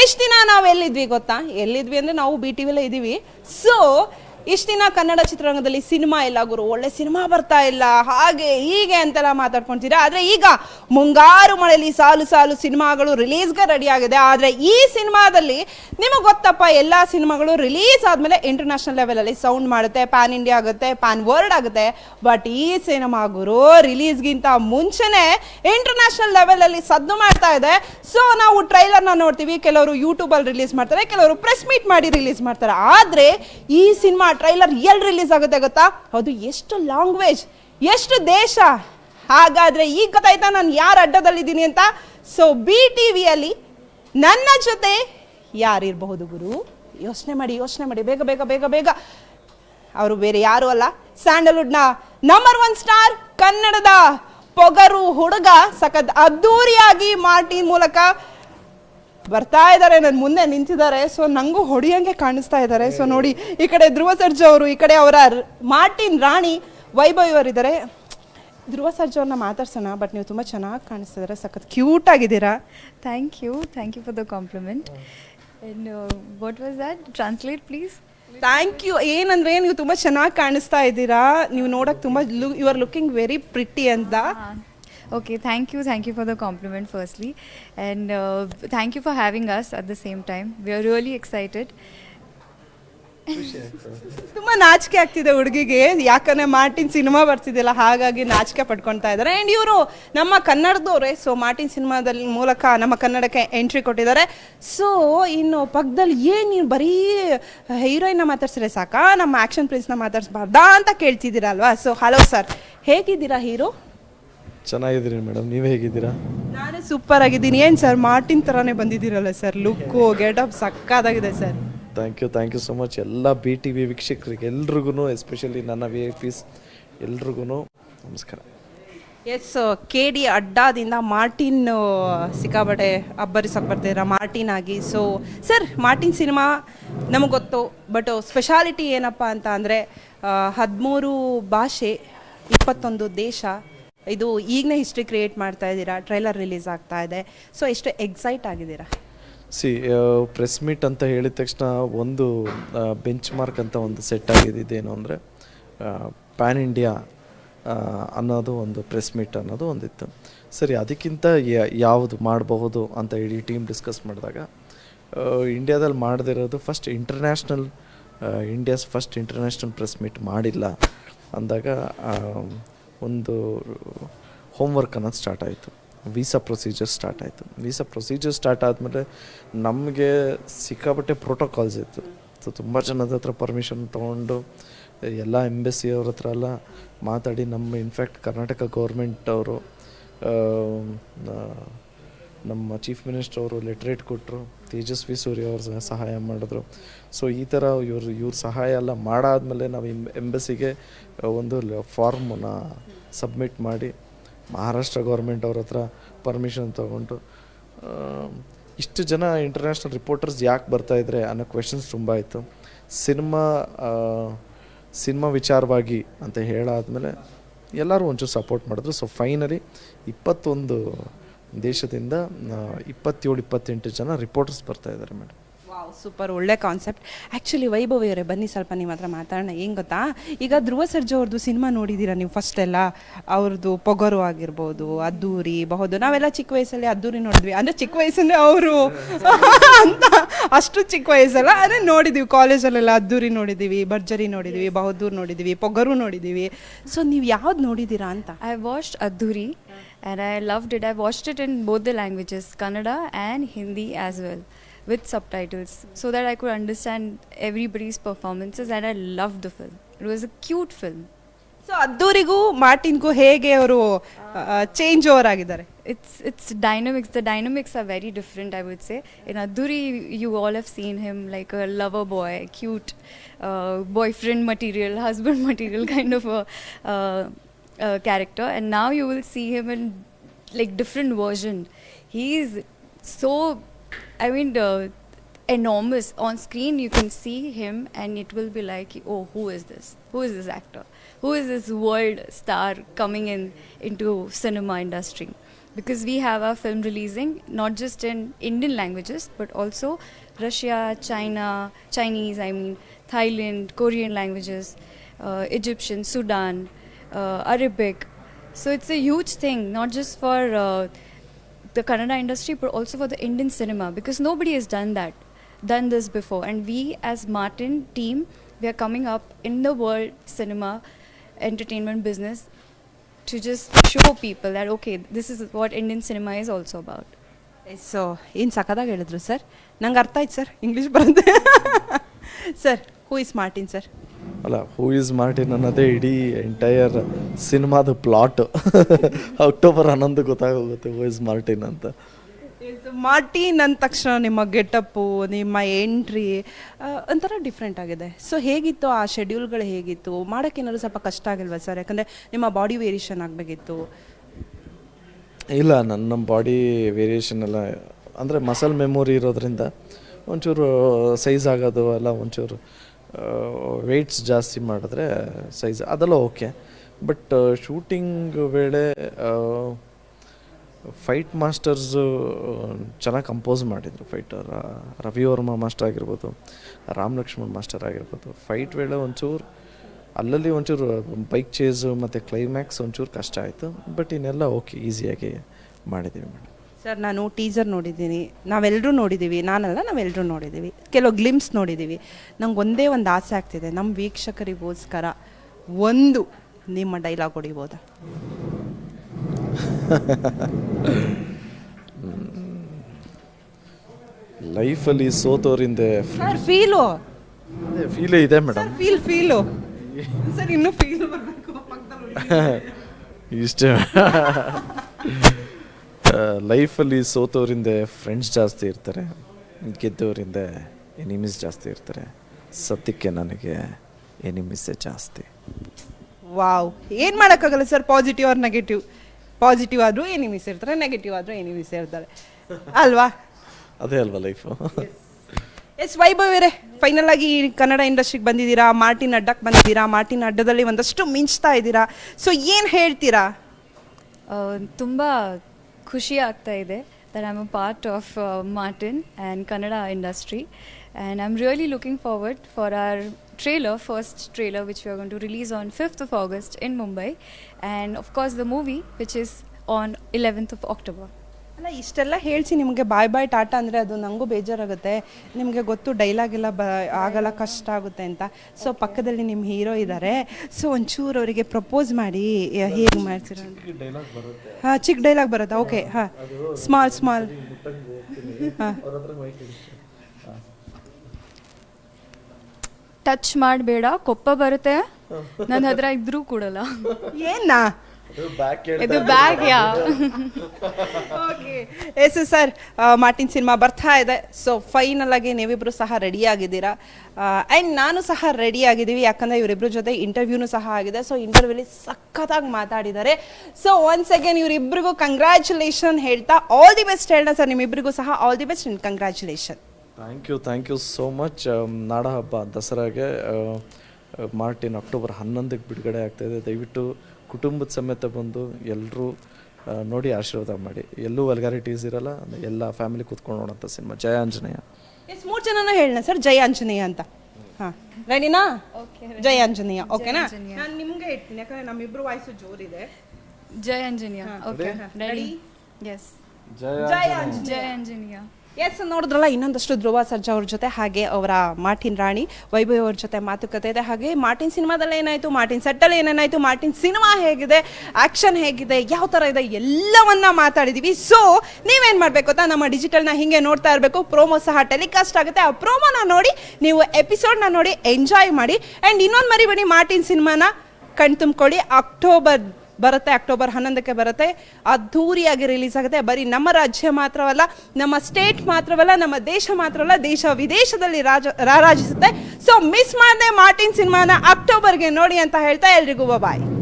ಎಷ್ಟು ದಿನ ನಾವು ಎಲ್ಲಿದ್ವಿ ಗೊತ್ತಾ? ಎಲ್ಲಿದ್ವಿ ಅಂದ್ರೆ ನಾವು ಬಿ ಟಿ ವಿಲೇ ಇದೀವಿ ಸೊ ಇಷ್ಟು ದಿನ ಕನ್ನಡ ಚಿತ್ರರಂಗದಲ್ಲಿ ಸಿನಿಮಾ ಇಲ್ಲ ಗುರು, ಒಳ್ಳೆ ಸಿನಿಮಾ ಬರ್ತಾ ಇಲ್ಲ. ಹಾಗೆ ಹೀಗೆ ಅಂತೆಲ್ಲ ಮಾತಾಡ್ಕೊಂತೀರಾ? ಆದ್ರೆ ಈಗ ಮುಂಗಾರು ಮಳೆಯಲ್ಲಿ ಸಾಲು ಸಾಲು ಸಿನಿಮಾಗಳು ರಿಲೀಸ್ಗೆ ರೆಡಿ ಆಗಿದೆ. ಆದ್ರೆ ಈ ಸಿನಿಮಾದಲ್ಲಿ ನಿಮಗೆ ಗೊತ್ತಪ್ಪ, ಎಲ್ಲ ಸಿನಿಮಾಗಳು ರಿಲೀಸ್ ಆದ್ಮೇಲೆ ಇಂಟರ್ನ್ಯಾಷನಲ್ ಲೆವೆಲಲ್ಲಿ ಸೌಂಡ್ ಮಾಡುತ್ತೆ ಪ್ಯಾನ್ ಇಂಡಿಯಾ ಆಗುತ್ತೆ ಪ್ಯಾನ್ ವರ್ಲ್ಡ್ ಆಗುತ್ತೆ. ಬಟ್ ಈ ಸಿನಿಮಾ ಗುರು ರಿಲೀಸ್ಗಿಂತ ಮುಂಚೆನೆ ಇಂಟರ್ನ್ಯಾಷನಲ್ ಲೆವೆಲಲ್ಲಿ ಸದ್ದು ಮಾಡ್ತಾ ಇದೆ. ಸೊ ನಾವು ಟ್ರೈಲರ್ನ ನೋಡ್ತೀವಿ, ಕೆಲವರು ಯೂಟ್ಯೂಬಲ್ಲಿ ರಿಲೀಸ್ ಮಾಡ್ತಾರೆ, ಕೆಲವರು ಪ್ರೆಸ್ ಮೀಟ್ ಮಾಡಿ ರಿಲೀಸ್ ಮಾಡ್ತಾರೆ. ಆದರೆ ಈ ಸಿನಿಮಾ ಟ್ರೈಲರ್ ಎಲ್ಲಿ ರಿಲೀಸ್ ಆಗುತ್ತೆ ಗೊತ್ತಾ? ಅದು ಎಷ್ಟು ಲ್ಯಾಂಗ್ವೇಜ್ ಎಷ್ಟು ದೇಶ. ಹಾಗಾದ್ರೆ ಈಗ ಗೊತ್ತಾಯ್ತಾ ನಾನು ಯಾರ ಅಡ್ಡದಲ್ಲಿದ್ದೀನಿ ಅಂತ? ಸೊ ಬಿ ಟಿ ವಿಯಲ್ಲಿ ನನ್ನ ಜೊತೆ ಯಾರಿರಬಹುದು ಗುರು? ಯೋಚನೆ ಮಾಡಿ ಯೋಚನೆ ಮಾಡಿ, ಬೇಗ ಬೇಗ ಬೇಗ ಬೇಗ. ಅವರು ಬೇರೆ ಯಾರು ಅಲ್ಲ. ಸ್ಯಾಂಡಲ್ವುಡ್ನ ನಂಬರ್ ಒನ್ ಸ್ಟಾರ್ ಕನ್ನಡದ ಪೊಗರು ಹುಡುಗ ಸಖತ್ ಅದ್ದೂರಿಯಾಗಿ ಮಾರ್ಟಿನ್ ಮೂಲಕ ಬರ್ತಾ ಇದ್ದಾರೆ ನನ್ನ ಮುಂದೆ ನಿಂತಿದ್ದಾರೆ. ಸೊ ನಂಗೂ ಹೊಡಿಯಂಗೆ ಕಾಣಿಸ್ತಾ ಇದ್ದಾರೆ. ಸೊ ನೋಡಿ ಈ ಕಡೆ ಧ್ರುವ ಸರ್ಜಾ ಅವರು ಈ ಕಡೆ ಅವರ ಮಾರ್ಟಿನ್ ರಾಣಿ ವೈಭವ್ ಇವರಿದ್ದಾರೆ ಧ್ರುವ ಸರ್ಜ ಅವ್ರನ್ನ ಮಾತಾಡ್ಸೋಣ ಬಟ್ ನೀವು ತುಂಬ ಚೆನ್ನಾಗಿ ಕಾಣಿಸ್ತಿದ್ದಾರೆ ಸಖತ್ ಕ್ಯೂಟ್ ಆಗಿದ್ದೀರಾ? Thank you thank you for the compliment And what was that translate please. Thank you ಏನಂದ್ರೆ ನೀವು ತುಂಬ ಚೆನ್ನಾಗಿ ಕಾಣಿಸ್ತಾ ಇದ್ದೀರಾ. ನೀವು ನೋಡಕ್ ತುಂಬ you are looking very pretty ಅಂತ. Okay, thank you. Thank you for the compliment, firstly. And uh, thank you for having us at the same time. We are really excited. ತುಂಬ ನಾಚಿಕೆ ಆಗ್ತಿದೆ ಹುಡುಗಿಗೆ ಯಾಕಂದ್ರೆ ಮಾರ್ಟಿನ್ ಸಿನಿಮಾ ಬರ್ತಿದೆಯಲ್ಲ ಹಾಗಾಗಿ ನಾಚಿಕೆ ಪಡ್ಕೊಳ್ತಾ ಇದ್ದಾರೆ ಆ್ಯಂಡ್ ಇವರು ನಮ್ಮ ಕನ್ನಡದವರೇ ಸೊ ಮಾರ್ಟಿನ್ ಸಿನಿಮಾದಲ್ಲಿ ಮೂಲಕ ನಮ್ಮ ಕನ್ನಡಕ್ಕೆ ಎಂಟ್ರಿ ಕೊಟ್ಟಿದ್ದಾರೆ ಸೊ ಇನ್ನು ಪಕ್ಕದಲ್ಲಿ ಏನು ನೀವು ಬರೀ ಹೀರೋಯಿನ್ನ ಮಾತಾಡ್ಸಿದ್ರೆ ಸಾಕಾ ನಮ್ಮ ಆ್ಯಕ್ಷನ್ ಪ್ರಿನ್ಸ್ನ ಮಾತಾಡ್ಸ್ಬಾರ್ದಾ ಅಂತ ಕೇಳ್ತಿದ್ದೀರಲ್ವಾ ಸೊ ಹಲೋ ಸರ್ ಹೇಗಿದ್ದೀರಾ ಹೀರೋ ಚೆನ್ನಾಗಿದ್ದೀರಿ ಮೇಡಮ್ ನೀವು ಹೇಗಿದ್ದೀರಾ? ನಾನು ಸೂಪರ್ ಆಗಿದ್ದೀನಿ. ಏನು ಸರ್ ಮಾರ್ಟಿನ್ ಥರನೇ ಬಂದಿದ್ದೀರಲ್ಲ ಸರ್ ಲುಕ್ಕು ಗೆಟಪ್ ಸಕ್ಕತ್ತಾಗಿದೆ sir thank you thank you so much ಎಲ್ಲ ಬಿ ಟಿ ವಿ ವೀಕ್ಷಕರಿಗೆ ಎಲ್ರಿಗೂ ಎಸ್ಪೆಷಲಿ ನನ್ನ ವಿ ಐ ಪಿಸ್ ಎಲ್ರಿಗೂ ನಮಸ್ಕಾರ. ಎಸ್ ಕೆ ಡಿ ಅಡ್ಡಾದಿಂದ ಮಾರ್ಟಿನ್ ಅಬ್ಬರಿ ಅಬ್ಬರಿಸಕ್ಕೆ ಬರ್ತಿದ್ದೀರಾ ಮಾರ್ಟಿನ್ ಆಗಿ. ಸೊ ಸರ್ ಮಾರ್ಟಿನ್ ಸಿನಿಮಾ ನಮಗೆ ಗೊತ್ತು ಬಟ್ ಸ್ಪೆಷಾಲಿಟಿ ಏನಪ್ಪ ಅಂತ ಅಂದರೆ ಹದಿಮೂರು ಭಾಷೆ ಇಪ್ಪತ್ತೊಂದು ದೇಶ ಇದು ಈಗನೇ ಹಿಸ್ಟ್ರಿ ಕ್ರಿಯೇಟ್ ಮಾಡ್ತಾ ಇದ್ದೀರಾ? ಟ್ರೈಲರ್ ರಿಲೀಸ್ ಆಗ್ತಾ ಇದೆ. ಸೊ ಎಷ್ಟು ಎಕ್ಸೈಟ್ ಆಗಿದ್ದೀರಾ? ಸಿ ಪ್ರೆಸ್ ಮೀಟ್ ಅಂತ ಹೇಳಿದ ತಕ್ಷಣ ಒಂದು ಬೆಂಚ್ ಮಾರ್ಕ್ ಅಂತ ಒಂದು ಸೆಟ್ ಆಗಿದ್ದೇನು ಅಂದರೆ ಪ್ಯಾನ್ ಇಂಡಿಯಾ ಅನ್ನೋದು ಒಂದು ಪ್ರೆಸ್ ಮೀಟ್ ಅನ್ನೋದು ಒಂದಿತ್ತು. ಸರಿ, ಅದಕ್ಕಿಂತ ಯಾವುದು ಮಾಡಬಹುದು ಅಂತ ಇಡೀ ಟೀಮ್ ಡಿಸ್ಕಸ್ ಮಾಡಿದಾಗ ಇಂಡಿಯಾದಲ್ಲಿ ಮಾಡದಿರೋದು first international India's first international press meet ಮಾಡಿಲ್ಲ ಅಂದಾಗ ಒಂದು ಹೋಮ್ವರ್ಕ್ ಅನ್ನೋದು ಸ್ಟಾರ್ಟ್ ಆಯಿತು. ವೀಸಾ ಪ್ರೊಸೀಜರ್ ಸ್ಟಾರ್ಟ್ ಆಯಿತು. ವೀಸಾ ಪ್ರೊಸೀಜರ್ ಸ್ಟಾರ್ಟ್ ಆದಮೇಲೆ ನಮಗೆ ಸಿಕ್ಕಾಪಟ್ಟೆ ಪ್ರೋಟೋಕಾಲ್ಸ್ ಇತ್ತು. ಸೊ ತುಂಬ ಜನದ ಹತ್ರ ಪರ್ಮಿಷನ್ ತೊಗೊಂಡು, ಎಲ್ಲ ಎಂಬೆಸಿಯವ್ರ ಹತ್ರ ಎಲ್ಲ ಮಾತಾಡಿ, ನಮ್ಮ ಇನ್ಫ್ಯಾಕ್ಟ್ ಕರ್ನಾಟಕ ಗೌರ್ಮೆಂಟ್ ಅವರು ನಮ್ಮ ಚೀಫ್ ಮಿನಿಸ್ಟರ್ ಅವರು ಲೆಟ್ರೇಟ್ ಕೊಟ್ಟರು ತೇಜಸ್ವಿ ಸೂರ್ಯ ಅವ್ರ ಸಹಾಯ ಮಾಡಿದ್ರು. ಸೊ ಈ ಥರ ಇವ್ರ ಇವ್ರ ಸಹಾಯ ಎಲ್ಲ ಮಾಡಾದಮೇಲೆ ನಾವು ಎಂಬಸಿಗೆ ಒಂದು ಫಾರ್ಮನ್ನ ಸಬ್ಮಿಟ್ ಮಾಡಿ ಮಹಾರಾಷ್ಟ್ರ ಗೌರ್ಮೆಂಟ್ ಅವ್ರ ಹತ್ರ ಪರ್ಮಿಷನ್ ತೊಗೊಂಡು ಇಷ್ಟು ಜನ ಇಂಟರ್ನ್ಯಾಷನಲ್ ರಿಪೋರ್ಟರ್ಸ್ ಯಾಕೆ ಬರ್ತಾ ಇದ್ರೆ ಅನ್ನೋ ಕ್ವೆಶನ್ಸ್ ತುಂಬ ಇತ್ತು. ಸಿನಿಮಾ ಸಿನಿಮಾ ವಿಚಾರವಾಗಿ ಅಂತ ಹೇಳಾದಮೇಲೆ ಎಲ್ಲರೂ ಒಂಚೂರು ಸಪೋರ್ಟ್ ಮಾಡಿದ್ರು. ಸೊ ಫೈನಲಿ ಇಪ್ಪತ್ತೊಂದು ದೇಶದಿಂದ ಇಪ್ಪತ್ತೇಳು ಇಪ್ಪತ್ತೆಂಟು ಜನ ರಿಪೋರ್ಟರ್ಸ್ ಬರ್ತಾ ಇದ್ದಾರೆ ಮೇಡಮ್ ವಾವ್ ಸೂಪರ್ ಒಳ್ಳೆ ಕಾನ್ಸೆಪ್ಟ್ ಆ್ಯಕ್ಚುಲಿ ವೈಭವ್ ಇವರೇ ಬನ್ನಿ ಸ್ವಲ್ಪ ನಿಮ್ಮ ಹತ್ರ ಮಾತಾಡೋಣ. ಏನು ಗೊತ್ತಾ? ಈಗ ಧ್ರುವ ಸರ್ಜಾ ಅವ್ರದ್ದು ಸಿನಿಮಾ ನೋಡಿದ್ದೀರಾ ನೀವು ಫಸ್ಟ್ ಎಲ್ಲ? ಅವ್ರದ್ದು ಪೊಗರು ಆಗಿರ್ಬೋದು ಅದ್ದೂರಿ ಬಹುದು ನಾವೆಲ್ಲ ಚಿಕ್ಕ ವಯಸ್ಸಲ್ಲಿ ಅದ್ದೂರಿ ನೋಡಿದ್ವಿ. ಅಂದರೆ ಚಿಕ್ಕ ವಯಸ್ಸಲ್ಲೇ ಅವರು ಅಂತ ಅಷ್ಟು ಚಿಕ್ಕ ವಯಸ್ಸಲ್ಲ. ಅದೇ ನೋಡಿದ್ದೀವಿ ಕಾಲೇಜಲ್ಲೆಲ್ಲ ಅದ್ದೂರಿ ನೋಡಿದ್ದೀವಿ ಭರ್ಜರಿ ನೋಡಿದ್ದೀವಿ ಬಹದ್ದೂರ್ ನೋಡಿದ್ದೀವಿ ಪೊಗರು ನೋಡಿದ್ದೀವಿ ಸೊ ನೀವು ಯಾವ್ದು ನೋಡಿದ್ದೀರಾ ಅಂತ? I watched Adhuri and I loved it. I watched it in both the languages, Kannada and Hindi as well, with subtitles, so that I could understand everybody's performances and I loved the film. It was a cute film. So ಅದ್ದೂರಿಗೂ ಮಾರ್ಟಿನ್ಗೂ ಹೇಗೆ ಅವರು change over ಆಗಿದ್ದಾರೆ It's it's dynamics. The dynamics are very different, I would say. In Adhuri, you all have seen him like a lover boy, cute uh, boyfriend material, husband material kind of a uh, character, and now you will see him in like different version. He's so, I mean, uh, enormous on screen. You can see him, and it will be like, oh, who is this? Who is this actor? Who is this world star coming in into cinema industry? because we have our film releasing not just in Indian languages but also Russia, China, Chinese, I mean, Thailand, Korean languages, uh, Egyptian, Sudan, Arabic. So it's a huge thing, not just for uh, the Kannada industry but also for the Indian cinema because nobody has done that, done this before. And we as Martin team, we are coming up in the world cinema entertainment business to just show people that okay, this is what Indian cinema is also about. So ಏನು ಸಖತ್ತಾಗಿ ಹೇಳಿದ್ರು sir ನಂಗೆ ಅರ್ಥ ಆಯ್ತು sir English ಬರುತ್ತೆ sir who is Martin sir ಅಲ್ಲ who is Martin ಅನ್ನೋದೇ ಇಡೀ ಎಂಟೈರ್ ಸಿನಿಮಾದ ಪ್ಲಾಟ್ ಅಕ್ಟೋಬರ್ ಹನ್ನೊಂದು ಗೊತ್ತಾಗೋಗುತ್ತೆ ಹೂ ಇಸ್ ಮಾರ್ಟಿನ್ ಅಂತ. ಮಾರ್ಟಿನ್ ಅಂದ ತಕ್ಷಣ ನಿಮ್ಮ ಗೆಟಪ್ಪು ನಿಮ್ಮ ಎಂಟ್ರಿ ಒಂಥರ ಡಿಫ್ರೆಂಟ್ ಆಗಿದೆ. ಸೊ ಹೇಗಿತ್ತು ಆ ಶೆಡ್ಯೂಲ್ಗಳು ಹೇಗಿತ್ತು? ಮಾಡೋಕ್ಕೆ ಏನಾದ್ರು ಸ್ವಲ್ಪ ಕಷ್ಟ ಆಗಿಲ್ವಾ ಸರ್? ಯಾಕಂದರೆ ನಿಮ್ಮ ಬಾಡಿ ವೇರಿಯೇಷನ್ ಆಗಬೇಕಿತ್ತು. ಇಲ್ಲ ನನ್ನ ಬಾಡಿ ವೇರಿಯೇಷನ್ ಎಲ್ಲ ಅಂದರೆ ಮಸಲ್ ಮೆಮೊರಿ ಇರೋದ್ರಿಂದ ಒಂಚೂರು ಸೈಜ್ ಆಗೋದು ಎಲ್ಲ ಒಂಚೂರು ವೆಯ್ಟ್ಸ್ ಜಾಸ್ತಿ ಮಾಡಿದ್ರೆ ಸೈಜ್ ಅದೆಲ್ಲ ಓಕೆ ಬಟ್ ಶೂಟಿಂಗ್ ವೇಳೆ ಫೈಟ್ ಮಾಸ್ಟರ್ಸು ಚೆನ್ನಾಗಿ ಕಂಪೋಸ್ ಮಾಡಿದರು. ಫೈಟರ್ ರವಿ ವರ್ಮ ಮಾಸ್ಟರ್ ಆಗಿರ್ಬೋದು ರಾಮ್ ಲಕ್ಷ್ಮಣ್ ಮಾಸ್ಟರ್ ಆಗಿರ್ಬೋದು. ಫೈಟ್ ವೇಳೆ ಒಂಚೂರು, ಅಲ್ಲಲ್ಲಿ ಒಂಚೂರು ಬೈಕ್ ಚೇಸು ಮತ್ತು ಕ್ಲೈಮ್ಯಾಕ್ಸ್ ಒಂಚೂರು ಕಷ್ಟ ಆಯಿತು. ಬಟ್ ಇನ್ನೆಲ್ಲ ಓಕೆ ಈಸಿಯಾಗಿ ಮಾಡಿದ್ದೀವಿ ಮೇಡಮ್. ಸರ್ ನಾನು ಟೀಸರ್ ನೋಡಿದ್ದೀನಿ. ನಾವೆಲ್ಲರೂ ನೋಡಿದ್ದೀವಿ ನಾನಲ್ಲ ನಾವೆಲ್ಲರೂ ನೋಡಿದ್ದೀವಿ ಕೆಲವು ಗ್ಲಿಮ್ಸ್ ನೋಡಿದ್ದೀವಿ ನಂಗೆ ಒಂದೇ ಒಂದು ಆಸೆ ಆಗ್ತಿದೆ. ನಮ್ಮ ವೀಕ್ಷಕರಿಗೋಸ್ಕರ ಒಂದು ನಿಮ್ಮ ಡೈಲಾಗ್ ಹೊಡಿಬೋದಾ? ಲೈಫಲ್ಲಿ ಸೋತೋರಿಂದೆ ಸರ್ ಫೀಲು ಫೀಲೇ ಇದೆ ಮೇಡಮ್ ಫೀಲ್ ಫೀಲು ಸರ್ ಇನ್ನೂ ಫೀಲ್ ಬರಬೇಕು. ಇಷ್ಟೇ. ಲೈಫಲ್ಲಿ ಸೋತೋರಿಂದ ಫ್ರೆಂಡ್ಸ್ ಜಾಸ್ತಿ ಇರ್ತಾರೆ ಗೆದ್ದವರಿಂದ ಎನಿಮಿಸ್ ಜಾಸ್ತಿ ಇರ್ತಾರೆ. ಸತ್ಯಕ್ಕೆ ನನಗೆ ಎನಿಮಿಸ್ ಜಾಸ್ತಿ. ವಾವ್ ಏನು ಮಾಡೋಕ್ಕಾಗಲ್ಲ sir positive or negative positive ಆದರೂ ಎನಿಮೀಸ್ ಇರ್ತಾರೆ ನೆಗೆಟಿವ್ ಆದರೂ ಎನಿಮೀಸ್ ಇರ್ತಾರೆ. ಅಲ್ವಾ? ಅದೇ ಅಲ್ವಾ ಲೈಫು ಎಸ್ ವೈಭವೇರೆ ಫೈನಲ್ ಆಗಿ ಈ ಕನ್ನಡ ಇಂಡಸ್ಟ್ರಿಗೆ ಬಂದಿದ್ದೀರಾ? ಮಾರ್ಟಿನ್ ಅಡ್ಡಕ್ಕೆ ಬಂದಿದ್ದೀರಾ? ಮಾರ್ಟಿನ್ ಅಡ್ಡದಲ್ಲಿ ಒಂದಷ್ಟು ಮಿಂಚ್ತಾ ಇದ್ದೀರಾ? ಸೊ ಏನು ಹೇಳ್ತೀರಾ? ತುಂಬ ಖುಷಿ ಆಗ್ತಾ ಇದೆ that I'm a part of uh, Martin and Kannada industry. And I'm really looking forward for our trailer, first trailer, which we are going to release on 5th of August in Mumbai. And of course, the movie, which is on 11th of October. ಅಲ್ಲ ಇಷ್ಟೆಲ್ಲ ಹೇಳ್ಸಿ ನಿಮಗೆ ಬಾಯ್ ಬಾಯ್ ಟಾಟಾ ಅಂದರೆ ಅದು ನನಗೂ ಬೇಜಾರಾಗುತ್ತೆ. ನಿಮಗೆ ಗೊತ್ತು dialogue ಎಲ್ಲ ಬ ಆಗಲ್ಲ ಕಷ್ಟ ಆಗುತ್ತೆ ಅಂತ. ಸೊ ಪಕ್ಕದಲ್ಲಿ ನಿಮ್ಮ ಹೀರೋ ಇದ್ದಾರೆ ಸೊ ಒಂಚೂರು ಅವರಿಗೆ ಪ್ರಪೋಸ್ ಮಾಡಿ ಹೇಗೆ ಮಾಡ್ತೀರ ಹಾಂ ಚಿಕ್ಕ ಡೈಲಾಗ್ ಬರುತ್ತಾ. ಓಕೆ ಹಾಂ. ಸ್ಮಾಲ್ ಸ್ಮಾಲ್ ಹಾಂ. ಟಚ್ ಮಾಡಬೇಡ ಕೊಪ್ಪ ಬರುತ್ತೆ. ನನ್ನ ಹತ್ರ ಇದ್ರೂ ಕೊಡಲ್ಲ. ಏನಾ? ಇದು bag yeah okay yes sir Martin cinema ಬರ್ತಾ ಇದೆ. ಸೊ ಫೈನಲ್ ಆಗಿ ನೀವಿಬ್ರು ಸಹ ರೆಡಿ ಆಗಿದ್ದೀರಾ? ಆ್ಯಂಡ್ ನಾನು ಸಹ ರೆಡಿ ಆಗಿದ್ದೀವಿ. ಯಾಕಂದರೆ ಇವರಿಬ್ಬರ ಜೊತೆ ಇಂಟರ್ವ್ಯೂನು ಸಹ ಆಗಿದೆ. ಸೊ ಇಂಟರ್ವ್ಯೂಲಿ ಸಖತ್ತಾಗಿ ಮಾತಾಡಿದ್ದಾರೆ. ಸೊ ಒನ್ಸ್ ಅಗೇನ್ ಇವರಿಬ್ಬರಿಗೂ ಕಂಗ್ರ್ಯಾಚುಲೇಷನ್ ಹೇಳ್ತಾ ಆಲ್ ದಿ ಬೆಸ್ಟ್ ಹೇಳ ಸರ್ ನಿಮ್ಮಿಬ್ಬರಿಗೂ ಸಹ all the best in congratulation thank you thank you so much ನಾಡ ಹಬ್ಬ ದಸರಾಗೆ ಮಾರ್ಟಿನ್ ಅಕ್ಟೋಬರ್ ಹನ್ನೊಂದಕ್ಕೆ ಬಿಡುಗಡೆ ಆಗ್ತಾಯಿದೆ ದಯವಿಟ್ಟು ಕುಟುಂಬದ ಸಮೇತ ಬಂದು ಎಲ್ಲರೂ ನೋಡಿ ಆಶೀರ್ವಾದ ಮಾಡಿ. ಎಲ್ಲೂ ವಲ್ಗಾರಿಟೀಸ್ ಇರಲ್ಲ ಎಲ್ಲ ಫ್ಯಾಮಿಲಿ ಕೂತ್ಕೊಂಡು ನೋಡೋಂಥ ಸಿನಿಮಾ. ಜಯ ಆಂಜನೇಯ. ಎಸ್ ಮೂರು ಜನನ ಹೇಳಣ ಸರ್ ಜಯ ಆಂಜನೇಯ ಅಂತ. ಹಾ. ರೆಡಿನಾ Okay, ಜಯ ಆಂಜನೇಯ ಓಕೆನಾ. ನಾನು ನಿಮಗೆ ಇಡ್ತೀನಿ ಯಾಕಂದ್ರೆ ನಮ್ಮಿಬ್ರು ವಾಯ್ಸು ಜೋರಿದೆ. ಜೈ ಆಂಜನೇಯ. ಓಕೆ. ರೆಡಿ? ಎಸ್ ಜಯ ಜಯ ಆಂಜನೇಯ. ಎಸ್ ನೋಡಿದ್ರಲ್ಲ, ಇನ್ನೊಂದಷ್ಟು ಧ್ರುವ ಸರ್ಜಾ ಅವ್ರ ಜೊತೆ, ಹಾಗೆ ಅವರ ಮಾರ್ಟಿನ್ ರಾಣಿ ವೈಭವ್ ಅವ್ರ ಜೊತೆ ಮಾತುಕತೆ ಇದೆ. ಹಾಗೆ ಮಾರ್ಟಿನ್ ಸಿನಿಮಾದಲ್ಲಿ ಏನಾಯ್ತು, ಮಾರ್ಟಿನ್ ಸೆಟ್ಟಲ್ಲಿ ಏನೇನಾಯಿತು, ಮಾರ್ಟಿನ್ ಸಿನಿಮಾ ಹೇಗಿದೆ ಆ್ಯಕ್ಷನ್ ಹೇಗಿದೆ, ಯಾವ ಥರ ಇದೆ, ಎಲ್ಲವನ್ನ ಮಾತಾಡಿದ್ದೀವಿ ಸೊ ನೀವೇನು ಮಾಡಬೇಕು ಅಂತ ನಮ್ಮ ಡಿಜಿಟಲ್ನ ಹಿಂಗೆ ನೋಡ್ತಾ ಇರಬೇಕು. ಪ್ರೋಮೋ ಸಹ ಟೆಲಿಕಾಸ್ಟ್ ಆಗುತ್ತೆ. ಆ ಪ್ರೋಮೋನ ನೋಡಿ, ನೀವು ಎಪಿಸೋಡ್ನ ನೋಡಿ ಎಂಜಾಯ್ ಮಾಡಿ. ಆ್ಯಂಡ್ ಇನ್ನೊಂದು ಮರಿಬೇಡಿ, ಮಾರ್ಟಿನ್ ಸಿನಿಮಾನ ಕಣ್ತುಂಬಿಕೊಳ್ಳಿ ಅಕ್ಟೋಬರ್ ಬರುತ್ತೆ, ಅಕ್ಟೋಬರ್ ಹನ್ನೊಂದಕ್ಕೆ ಬರುತ್ತೆ. ಅದ್ಧೂರಿಯಾಗಿ ರಿಲೀಸ್ ಆಗುತ್ತೆ. ಬರೀ ನಮ್ಮ ರಾಜ್ಯ ಮಾತ್ರವಲ್ಲ, ನಮ್ಮ ಸ್ಟೇಟ್ ಮಾತ್ರವಲ್ಲ, ನಮ್ಮ ದೇಶ ಮಾತ್ರವಲ್ಲ, ದೇಶ ವಿದೇಶದಲ್ಲಿ ರಾಜ, ರಾರಾಜಿಸುತ್ತೆ. ಸೊ ಮಿಸ್ ಮಾಡದೆ ಮಾರ್ಟಿನ್ ಸಿನಿಮಾನ ಅಕ್ಟೋಬರ್ಗೆ ನೋಡಿ ಅಂತ ಹೇಳ್ತಾ ಎಲ್ರಿಗೂ ಬಾಯ್